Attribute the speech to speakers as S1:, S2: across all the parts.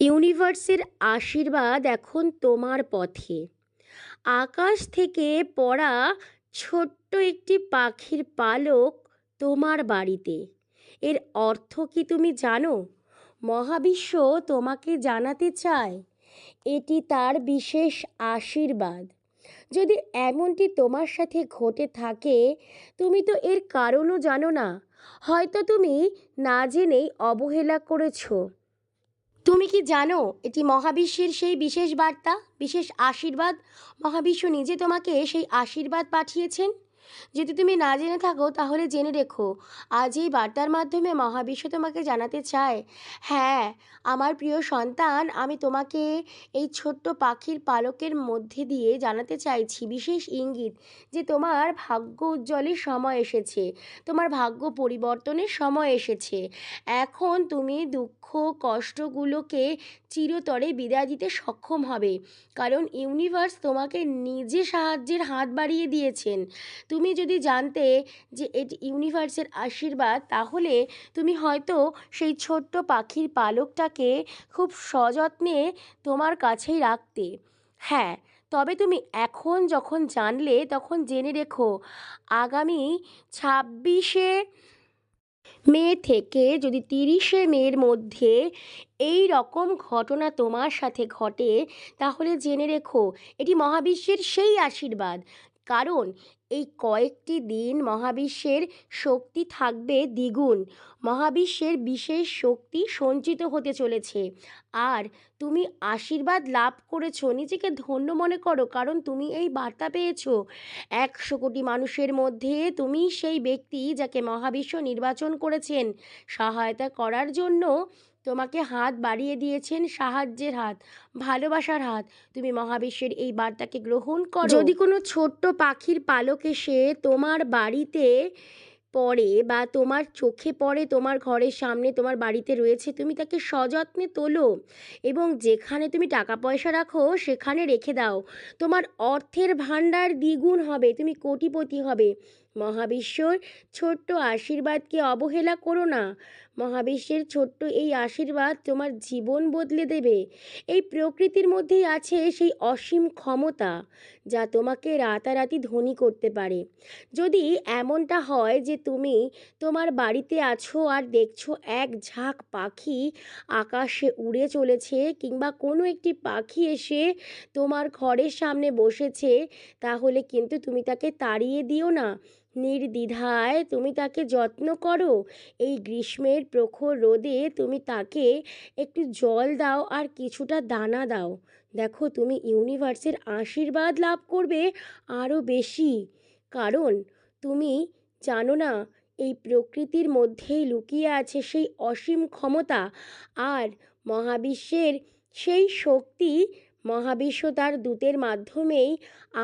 S1: ইউনিভার্সের আশীর্বাদ এখন তোমার পথে। আকাশ থেকে পড়া ছোট্ট একটি পাখির পালক তোমার বাড়িতে। এর অর্থ কি তুমি জানো? মহাবিশ্ব তোমাকে জানাতে চায়, এটি তার বিশেষ আশীর্বাদ। যদি এমনটি তোমার সাথে ঘটে থাকে, তুমি তো এর কারণও জানো না। হয়তো তুমি না জেনেই অবহেলা করেছ। তুমি কি জানো, এটি মহাবিশ্বের সেই বিশেষ বার্তা, বিশেষ আশীর্বাদ? মহাবিশ্ব নিজে তোমাকে সেই আশীর্বাদ পাঠিয়েছেন। যদি তুমি না জেনে থাকো, তাহলে জেনে রেখো, আজ এই বার্তার মাধ্যমে মহাবিশ্ব তোমাকে জানাতে চায়। হ্যাঁ আমার প্রিয় সন্তান, আমি তোমাকে এই ছোট্ট পাখির পালকের মধ্যে দিয়ে জানাতে চাইছি, বিশেষ ইঙ্গিত যে তোমার ভাগ্য উজ্জ্বলের সময় এসেছে, তোমার ভাগ্য পরিবর্তনের সময় এসেছে। এখন তুমি দুঃখ কষ্টগুলোকে চিরতরে বিদায় দিতে সক্ষম হবে। কারণ ইউনিভার্স তোমাকে নিজে সাহায্যের হাত বাড়িয়ে দিয়েছেন। তুমি যদি জানতে যে এটি ইউনিভার্সের আশীর্বাদ, তাহলে তুমি হয়তো সেই ছোট্ট পাখির পালকটাকে খুব সযত্নে তোমার কাছেই রাখতে। হ্যাঁ তবে তুমি এখন যখন জানলে, তখন জেনে রেখো, আগামী ছাব্বিশে মে থেকে যদি তিরিশে মের মধ্যে এই রকম ঘটনা তোমার সাথে ঘটে, তাহলে জেনে রেখো, এটি মহাবিশ্বের সেই আশীর্বাদ। কারণ এই কয়েকটি দিন মহাবিশ্বের শক্তি থাকবে দ্বিগুণ। মহাবিশ্বের বিশেষ শক্তি সঞ্চিত হতে চলেছে। আর তুমি আশীর্বাদ লাভ করেছ, নিজেকে ধন্য মনে করো, কারণ তুমি এই বার্তা পেয়েছ। একশো কোটি মানুষের মধ্যে তুমি সেই ব্যক্তি যাকে মহাবিশ্ব নির্বাচন করেছেন। সহায়তা করার জন্য তোমাকে হাত বাড়িয়ে দিয়েছেন সাহায্যের হাত, ভালোবাসার হাত। তুমি মহাবিশ্বের এই বার্তাকে গ্রহণ করো। যদি কোনো ছোট্ট পাখির পালক এসে তোমার বাড়িতে পড়ে বা তোমার চোখে পড়ে, তোমার ঘরের সামনে তোমার বাড়িতে রয়েছে, তুমি তাকে সযত্নে তোলো এবং যেখানে তুমি টাকা পয়সা রাখো, সেখানে রেখে দাও। তোমার অর্থের ভাণ্ডার দ্বিগুণ হবে, তুমি কোটিপতি হবে। মহাবিশ্বর ছোট্ট আশীর্বাদকে অবহেলা করো না। মহাবিশ্বের ছোট্ট এই আশীর্বাদ তোমার জীবন বদলে দেবে। এই প্রকৃতির মধ্যেই আছে সেই অসীম ক্ষমতা, যা তোমাকে রাতারাতি ধনী করতে পারে। যদি এমনটা হয় যে তুমি তোমার বাড়িতে আছো আর দেখছ এক ঝাঁক পাখি আকাশে উড়ে চলেছে কিংবা কোনো একটি পাখি এসে তোমার ঘরের সামনে বসেছে, তাহলে কিন্তু তুমি তাকে তাড়িয়ে দিও না। নির্দ্বিধায় তুমি তাকে যত্ন করো। এই গ্রীষ্মের প্রখর রোদে তুমি তাকে একটু জল দাও আর কিছুটা দানা দাও। দেখো, তুমি ইউনিভার্সের আশীর্বাদ লাভ করবে আরও বেশি। কারণ, তুমি জানো না, এই প্রকৃতির মধ্যেই লুকিয়ে আছে সেই অসীম ক্ষমতা। আর মহাবিশ্বের সেই শক্তি মহাবিশ্ব তার দূতের মাধ্যমেই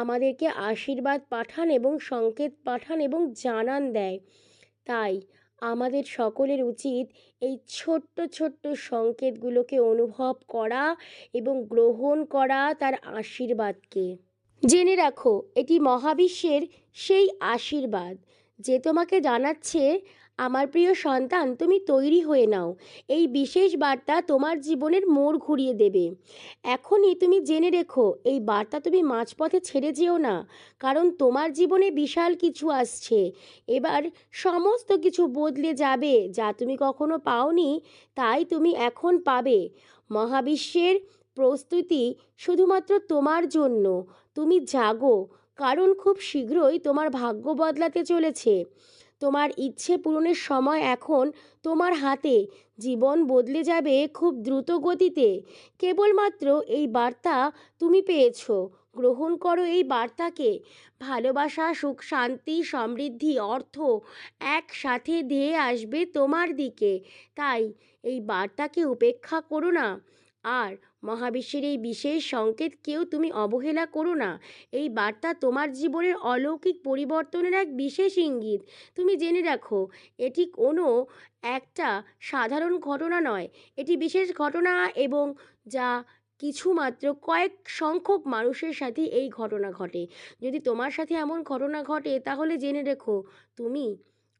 S1: আমাদেরকে আশীর্বাদ পাঠান এবং সংকেত পাঠান এবং জানান দেয়। তাই আমাদের সকলের উচিত এই ছোট্ট ছোট্ট সংকেতগুলোকে অনুভব করা এবং গ্রহণ করা তার আশীর্বাদকে। জেনে রাখো, এটি মহাবিশ্বের সেই আশীর্বাদ যে তোমাকে জানাচ্ছে আমার প্রিয় সন্তান, তুমি তৈরি হয়ে নাও। এই বিশেষ বার্তা তোমার জীবনের মোড় ঘুরিয়ে দেবে। এখনই তুমি জেনে রেখো, এই বার্তা তুমি মাঝপথে ছেড়ে যেও না, কারণ তোমার জীবনে বিশাল কিছু আসছে। এবার সমস্ত কিছু বদলে যাবে, যা তুমি কখনো পাওনি, তাই তুমি এখন পাবে। মহাবিশ্বের প্রস্তুতি শুধুমাত্র তোমার জন্য। তুমি জাগো, কারণ খুব শীঘ্রই তোমার ভাগ্য বদলাতে চলেছে। তোমার ইচ্ছে পূরণের সময় এখন তোমার হাতে। জীবন বদলে যাবে খুব দ্রুত গতিতে। কেবলমাত্র এই বার্তা তুমি পেয়েছ। গ্রহণ করো এই বার্তাকে। ভালোবাসা, সুখ, শান্তি, সমৃদ্ধি, অর্থ একসাথে ধেয়ে আসবে তোমার দিকে। তাই এই বার্তাকে উপেক্ষা করো না। আর মহাবিশ্বের এই বিশেষ সংকেতকেও তুমি অবহেলা করো না। এই বার্তা তোমার জীবনের অলৌকিক পরিবর্তনের এক বিশেষ ইঙ্গিত। তুমি জেনে রাখো, এটি কোনো একটা সাধারণ ঘটনা নয়। এটি বিশেষ ঘটনা এবং যা কিছু মাত্র কয়েক সংখ্যক মানুষের সাথে এই ঘটনা ঘটে। যদি তোমার সাথে এমন ঘটনা ঘটে, তাহলে জেনে রেখো, তুমি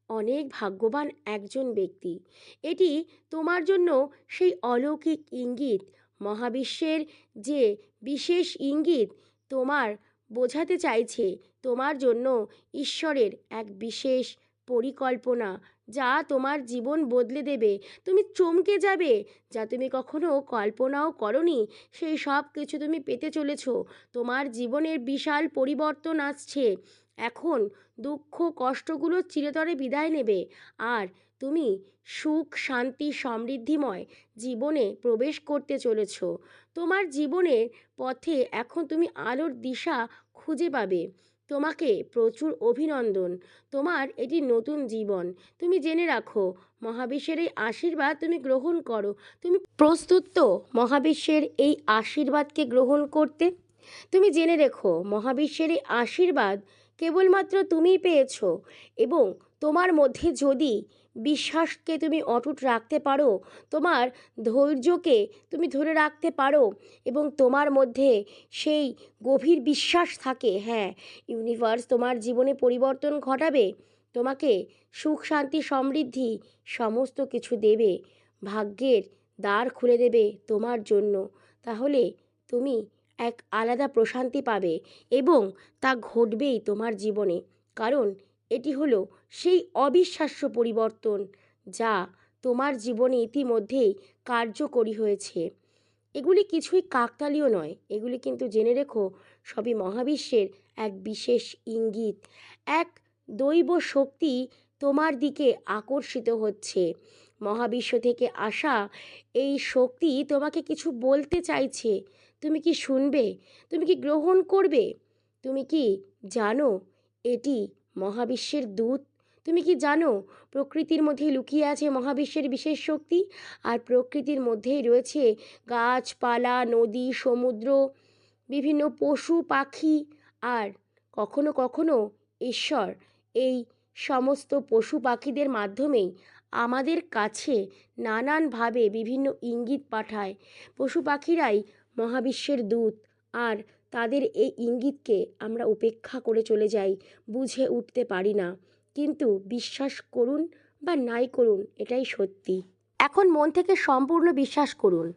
S1: অনেক ভাগ্যবান একজন ব্যক্তি। এটি তোমার জন্য সেই অলৌকিক ইঙ্গিত। মহাবিশ্বের যে বিশেষ ইঙ্গিত তোমার বোঝাতে চাইছে, তোমার জন্য ঈশ্বরের এক বিশেষ পরিকল্পনা যা তোমার জীবন বদলে দেবে। তুমি চমকে যাবে যা তুমি কখনো কল্পনাও করনি। সেই সব কিছু তুমি পেতে চলেছ। তোমার জীবনের বিশাল পরিবর্তন আসছে। এখন দুঃখ কষ্টগুলো চিরতরে বিদায় নেবে। আর তুমি সুখ, শান্তি, সমৃদ্ধিময় জীবনে প্রবেশ করতে চলেছ। তোমার জীবনের পথে এখন তুমি আলোর দিশা খুঁজে পাবে। তোমাকে প্রচুর অভিনন্দন। তোমার এটি নতুন জীবন। তুমি জেনে রাখো, মহাবিশ্বের এই আশীর্বাদ তুমি গ্রহণ করো। তুমি প্রস্তুত তো মহাবিশ্বের এই আশীর্বাদকে গ্রহণ করতে? তুমি জেনে রেখো, মহাবিশ্বের এই আশীর্বাদ কেবলমাত্র তুমিই পেয়েছ এবং তোমার মধ্যে যদি বিশ্বাসকে তুমি অটুট রাখতে পারো, তোমার ধৈর্যকে তুমি ধরে রাখতে পারো এবং তোমার মধ্যে সেই গভীর বিশ্বাস থাকে হ্যাঁ ইউনিভার্স তোমার জীবনে পরিবর্তন ঘটাবে, তোমাকে সুখ, শান্তি, সমৃদ্ধি সমস্ত কিছু দেবে, ভাগ্যের দ্বার খুলে দেবে তোমার জন্য। তাহলে তুমি এক আলাদা প্রশান্তি পাবে এবং তা ঘটবেই তোমার জীবনে। কারণ এটি হলো সেই অবিশ্বাস্য পরিবর্তন যা তোমার জীবনে ইতিমধ্যেই কার্যকরী হয়েছে। এগুলি কিছুই কাকতালীয় নয়, এগুলি কিন্তু জেনে রেখো, সবই মহাবিশ্বের এক বিশেষ ইঙ্গিত। এক দৈব শক্তি তোমার দিকে আকর্ষিত হচ্ছে। মহাবিশ্ব থেকে আসা এই শক্তি তোমাকে কিছু বলতে চাইছে। তুমি কি শুনবে? তুমি কি গ্রহণ করবে? তুমি কি জানো এটি মহাবিশ্বের দূত? তুমি কি জানো প্রকৃতির মধ্যে লুকিয়ে আছে মহাবিশ্বের বিশেষ শক্তি? আর প্রকৃতির মধ্যেই রয়েছে গাছপালা, নদী, সমুদ্র, বিভিন্ন পশু, পাখি আর কখনো কখনো ঈশ্বর। এই সমস্ত পশু পাখিদের মাধ্যমেই আমাদের কাছে নানানভাবে বিভিন্ন ইঙ্গিত পাঠায়। পশু পাখিরাই মহাবিশ্বের দূত, আর তাদের এই ইঙ্গিতকে আমরা উপেক্ষা করে চলে যাই, বুঝে উঠতে পারি না। কিন্তু বিশ্বাস করুন বা নাই করুন, এটাই সত্যি। এখন মন থেকে সম্পূর্ণ বিশ্বাস করুন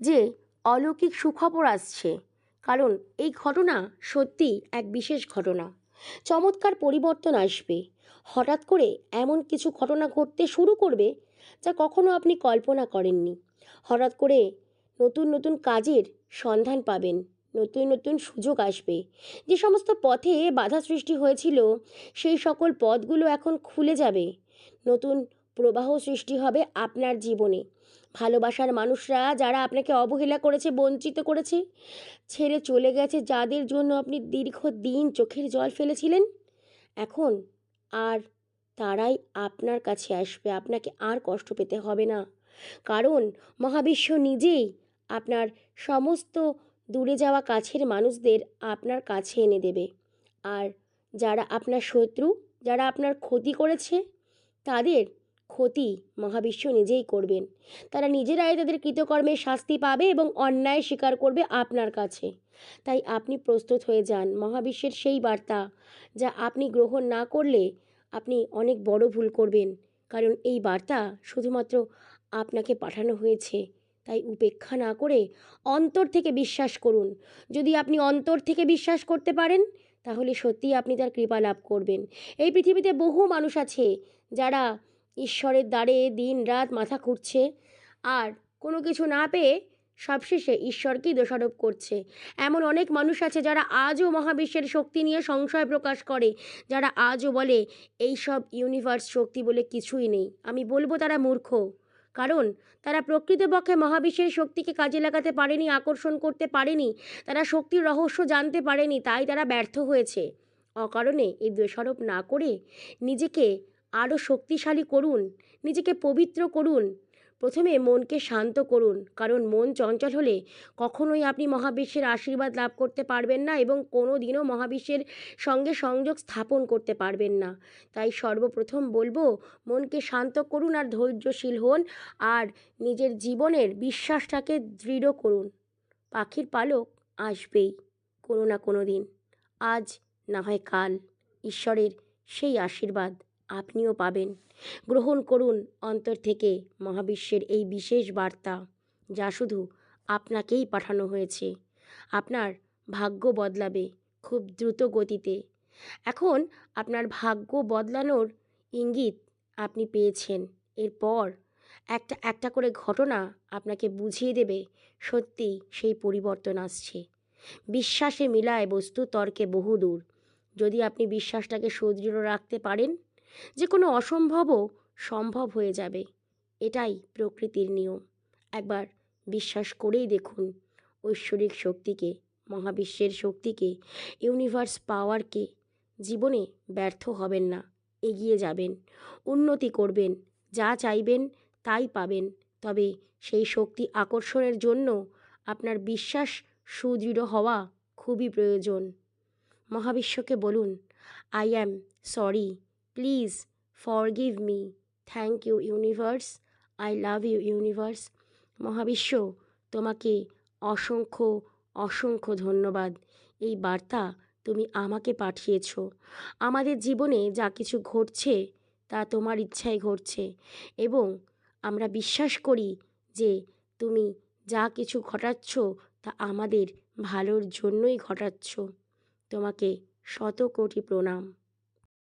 S1: যে অলৌকিক সুখবর আসছে, কারণ এই ঘটনা সত্যি এক বিশেষ ঘটনা। চমৎকার পরিবর্তন আসবে। হঠাৎ করে এমন কিছু ঘটনা ঘটতে শুরু করবে যা কখনো আপনি কল্পনা করেননি। হঠাৎ করে নতুন নতুন কাজের সন্ধান পাবেন, নতুন নতুন সুযোগ আসবে। যে সমস্ত পথে বাধা সৃষ্টি হয়েছিল, সেই সকল পথগুলো এখন খুলে যাবে। নতুন প্রবাহ সৃষ্টি হবে আপনার জীবনে। ভালোবাসার মানুষরা যারা আপনাকে অবহেলা করেছে, বঞ্চিত করেছে, ছেড়ে চলে গেছে, যাদের জন্য আপনি দীর্ঘ দিন চোখের জল ফেলেছিলেন, এখন আর তারাই আপনার কাছে আসবে। আপনাকে আর কষ্ট পেতে হবে না। কারণ মহাবিশ্ব নিজেই আপনার সমস্ত দূরে যাওয়া কাছের মানুষদের আপনার কাছে এনে দেবে। আর যারা আপনার শত্রু, যারা আপনার ক্ষতি করেছে, তাদের ক্ষতি মহাবিশ্ব নিজেই করবেন। তারা নিজেরাই তাদের কৃতকর্মের শাস্তি পাবে এবং অন্যায় স্বীকার করবে আপনার কাছে। তাই আপনি প্রস্তুত হয়ে যান। মহাবিশ্বের সেই বার্তা যা আপনি গ্রহণ না করলে আপনি অনেক বড় ভুল করবেন। কারণ এই বার্তা শুধুমাত্র আপনাকে পাঠানো হয়েছে। তাই উপেক্ষা না করে অন্তর থেকে বিশ্বাস করুন। যদি আপনি অন্তর থেকে বিশ্বাস করতে পারেন, তাহলে সত্যিই আপনি তার কৃপা লাভ করবেন। এই পৃথিবীতে বহু মানুষ আছে যারা ঈশ্বরের দ্বারে দিন রাত মাথা খুঁড়ছে। আর কোনো কিছু না পেয়ে সবশেষে ঈশ্বরকেই দোষারোপ করছে। এমন অনেক মানুষ আছে যারা আজও মহাবিশ্বের শক্তি নিয়ে সংশয় প্রকাশ করে, যারা আজও বলে, এই সব ইউনিভার্স শক্তি বলে কিছুই নেই। আমি বলব তারা মূর্খ। কারণ তারা প্রকৃতপক্ষে মহাবিশ্বের শক্তিকে কাজে লাগাতে পারেনি, আকর্ষণ করতে পারেনি, তারা শক্তির রহস্য জানতে পারেনি, তাই তারা ব্যর্থ হয়েছে। অকারণে এই দোষারোপ না করে নিজেকে আরও শক্তিশালী করুন, নিজেকে পবিত্র করুন, প্রথমে মনকে শান্ত করুন, কারণ মন চঞ্চল হলে কখনোই আপনি মহাবিশ্বের আশীর্বাদ লাভ করতে পারবেন না এবং কোনো দিনও মহাবিশ্বের সঙ্গে সংযোগ স্থাপন করতে পারবেন না। তাই সর্বপ্রথম বলব, মনকে শান্ত করুন আর ধৈর্যশীল হন আর নিজের জীবনের বিশ্বাসটাকে দৃঢ় করুন। পাখির পালক আসবেই, কোনো না কোনো দিন। আজ না হয় কাল। ঈশ্বরের সেই আশীর্বাদ। আপনিও পাবেন। গ্রহণ করুন অন্তর থেকে মহাবিশ্বের এই বিশেষ বার্তা, যা শুধু আপনাকেই পাঠানো হয়েছে। আপনার ভাগ্য বদলাবে খুব দ্রুত গতিতে। এখন আপনার ভাগ্য বদলানোর ইঙ্গিত আপনি পেয়েছেন। এরপর একটা একটা করে ঘটনা আপনাকে বুঝিয়ে দেবে সত্যি সেই পরিবর্তন আসছে। বিশ্বাসে মিলায় বস্তু তর্কে বহুদূর। যদি আপনি বিশ্বাসটাকে সুদৃঢ় রাখতে পারেন যে কোনো অসম্ভবও সম্ভব হয়ে যাবে। এটাই প্রকৃতির নিয়ম। একবার বিশ্বাস করেই দেখুন ঐশ্বরিক শক্তিকে, মহাবিশ্বের শক্তিকে, ইউনিভার্স পাওয়ারকে। জীবনে ব্যর্থ হবেন না, এগিয়ে যাবেন, উন্নতি করবেন, যা চাইবেন তাই পাবেন। তবে সেই শক্তি আকর্ষণের জন্য আপনার বিশ্বাস সুদৃঢ় হওয়া খুবই প্রয়োজন। মহাবিশ্বকে বলুন I am sorry please forgive me thank you universe I love you universe মহাবিশ্ব, তোমাকে অসংখ্য অসংখ্য ধন্যবাদ। এই বার্তা তুমি আমাকে পাঠিয়েছ। আমাদের জীবনে যা কিছু ঘটছে, তা তোমার ইচ্ছায় ঘটছে। এবং আমরা বিশ্বাস করি যে তুমি যা কিছু ঘটাচ্ছ, তা আমাদের ভালোর জন্যই ঘটাচ্ছ। তোমাকে শত কোটি প্রণাম।